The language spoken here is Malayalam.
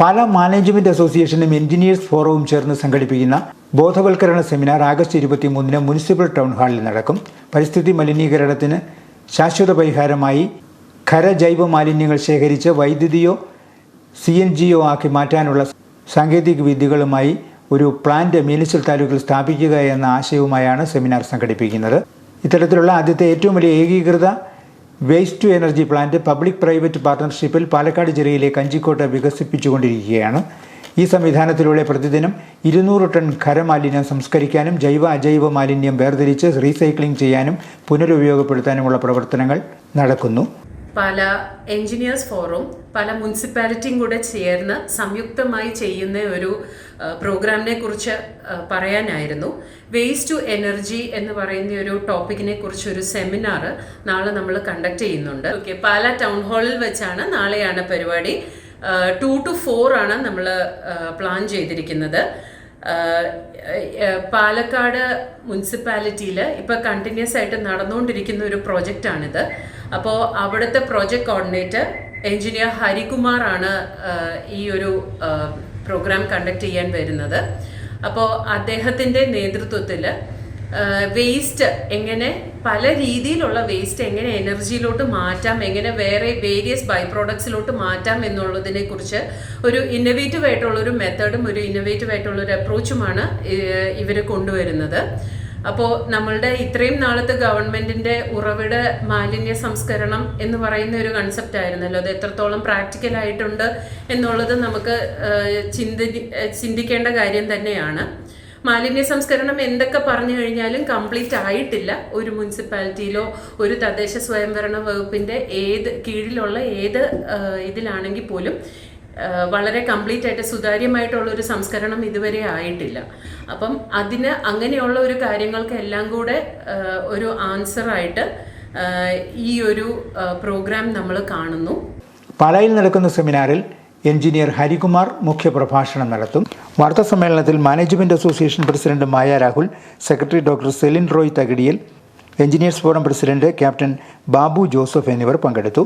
പാലാ മാനേജ്മെന്റ് അസോസിയേഷനും എഞ്ചിനീയേഴ്സ് ഫോറവും ചേർന്ന് സംഘടിപ്പിക്കുന്ന ബോധവൽക്കരണ സെമിനാർ ആഗസ്റ്റ് ഇരുപത്തി മൂന്നിന് മുനിസിപ്പൽ ടൗൺ ഹാളിൽ നടക്കും. പരിസ്ഥിതി മലിനീകരണത്തിന് ശാശ്വത പരിഹാരമായി ഖരജൈവ മാലിന്യങ്ങൾ ശേഖരിച്ച് വൈദ്യുതിയോ സി എൻ ജിയോ ആക്കി മാറ്റാനുള്ള സാങ്കേതിക വിദ്യകളുമായി ഒരു പ്ലാന്റ് മീനച്ചിൽ താലൂക്കിൽ സ്ഥാപിക്കുക എന്ന ആശയവുമായാണ് സെമിനാർ സംഘടിപ്പിക്കുന്നത്. ഇത്തരത്തിലുള്ള ആദ്യത്തെ ഏറ്റവും വലിയ ഏകീകൃത waste to energy plant public private പാർട്ട്ണർഷിപ്പിൽ Palakkad ജില്ലയിലെ കഞ്ചിക്കോട്ട് വികസിപ്പിച്ചുകൊണ്ടിരിക്കുകയാണ്. ഈ സംവിധാനത്തിലൂടെ പ്രതിദിനം ഇരുന്നൂറ് ടൺ ഖരമാലിന്യം സംസ്കരിക്കാനും ജൈവ അജൈവ മാലിന്യം വേർതിരിച്ച് റീസൈക്ലിംഗ് ചെയ്യാനും പുനരുപയോഗപ്പെടുത്താനുമുള്ള പ്രവർത്തനങ്ങൾ നടക്കുന്നു. പല എൻജിനീയേഴ്സ് ഫോറും പല മുനിസിപ്പാലിറ്റിയും കൂടെ ചേർന്ന് സംയുക്തമായി ചെയ്യുന്ന ഒരു പ്രോഗ്രാമിനെ കുറിച്ച് പറയാനായിരുന്നു. വേസ്റ്റ് ടു എനർജി എന്ന് പറയുന്ന ഒരു ടോപ്പിക്കിനെ കുറിച്ച് ഒരു സെമിനാർ നാളെ നമ്മൾ കണ്ടക്ട് ചെയ്യുന്നുണ്ട്. ഓക്കെ പാല ടൗൺ ഹാളിൽ വെച്ചാണ് നാളെയാണ് പരിപാടി. ടു ടു ഫോർ ആണ് നമ്മൾ പ്ലാൻ ചെയ്തിരിക്കുന്നത്. പാലക്കാട് മുനിസിപ്പാലിറ്റിയിൽ ഇപ്പോൾ കണ്ടിന്യൂസ് ആയിട്ട് നടന്നുകൊണ്ടിരിക്കുന്ന ഒരു പ്രൊജക്റ്റാണിത് അപ്പോൾ അവിടുത്തെ പ്രോജക്റ്റ് കോർഡിനേറ്റർ എഞ്ചിനീയർ ഹരികുമാറാണ് ഈ ഒരു പ്രോഗ്രാം കണ്ടക്ട് ചെയ്യാൻ വരുന്നത്. അപ്പോൾ അദ്ദേഹത്തിന്റെ നേതൃത്വത്തിൽ വേസ്റ്റ് എങ്ങനെ പല രീതിയിലുള്ള വേസ്റ്റ് എങ്ങനെ എനർജിയിലോട്ട് മാറ്റാം എങ്ങനെ വേറെ വേരിയസ് ബൈ പ്രോഡക്ട്സിലോട്ട് മാറ്റാം എന്നുള്ളതിനെ കുറിച്ച് ഒരു ഇന്നവേറ്റീവ് ആയിട്ടുള്ള ഒരു മെത്തേഡും ഒരു ഇന്നവേറ്റീവ് ആയിട്ടുള്ള ഒരു അപ്രോച്ചുമാണ് ഇവർ കൊണ്ടുവരുന്നത്. അപ്പോൾ നമ്മളുടെ ഇത്രയും നാളത്തെ ഗവൺമെന്റിന്റെ ഉറവിട മാലിന്യ സംസ്കരണം എന്ന് പറയുന്ന ഒരു കൺസെപ്റ്റ് ആയിരുന്നല്ലോ. അത് എത്രത്തോളം പ്രാക്ടിക്കൽ ആയിട്ടുണ്ട് എന്നുള്ളത് നമുക്ക് ചിന്തി ചിന്തിക്കേണ്ട കാര്യം തന്നെയാണ്. മാലിന്യ സംസ്കരണം എന്തൊക്കെ പറഞ്ഞു കഴിഞ്ഞാലും കംപ്ലീറ്റ് ആയിട്ടില്ല. ഒരു മുനിസിപ്പാലിറ്റിയിലോ ഒരു തദ്ദേശ സ്വയംഭരണ വകുപ്പിന്റെ ഏത് കീഴിലുള്ള ഏത് ഇതിലാണെങ്കിൽ പോലും വളരെ കംപ്ലീറ്റ് ആയിട്ട് സുതാര്യമായിട്ടുള്ള ഒരു സംസ്കരണം ഇതുവരെ ആയിട്ടില്ല. അപ്പം അതിന് അങ്ങനെയുള്ള ഒരു കാര്യങ്ങൾക്ക് എല്ലാം കൂടെ ഒരു ആൻസറായിട്ട് ഈ ഒരു പ്രോഗ്രാം നമ്മൾ കാണുന്നു. പാലായിൽ നടക്കുന്ന സെമിനാറിൽ എഞ്ചിനീയർ ഹരികുമാർ മുഖ്യപ്രഭാഷണം നടത്തും. വാർത്താ സമ്മേളനത്തിൽ management association president Maya Rahul secretary doctor Celine Roy Thakidiyil engineers forum president captain Babu Joseph എന്നിവർ പങ്കെടുത്തു.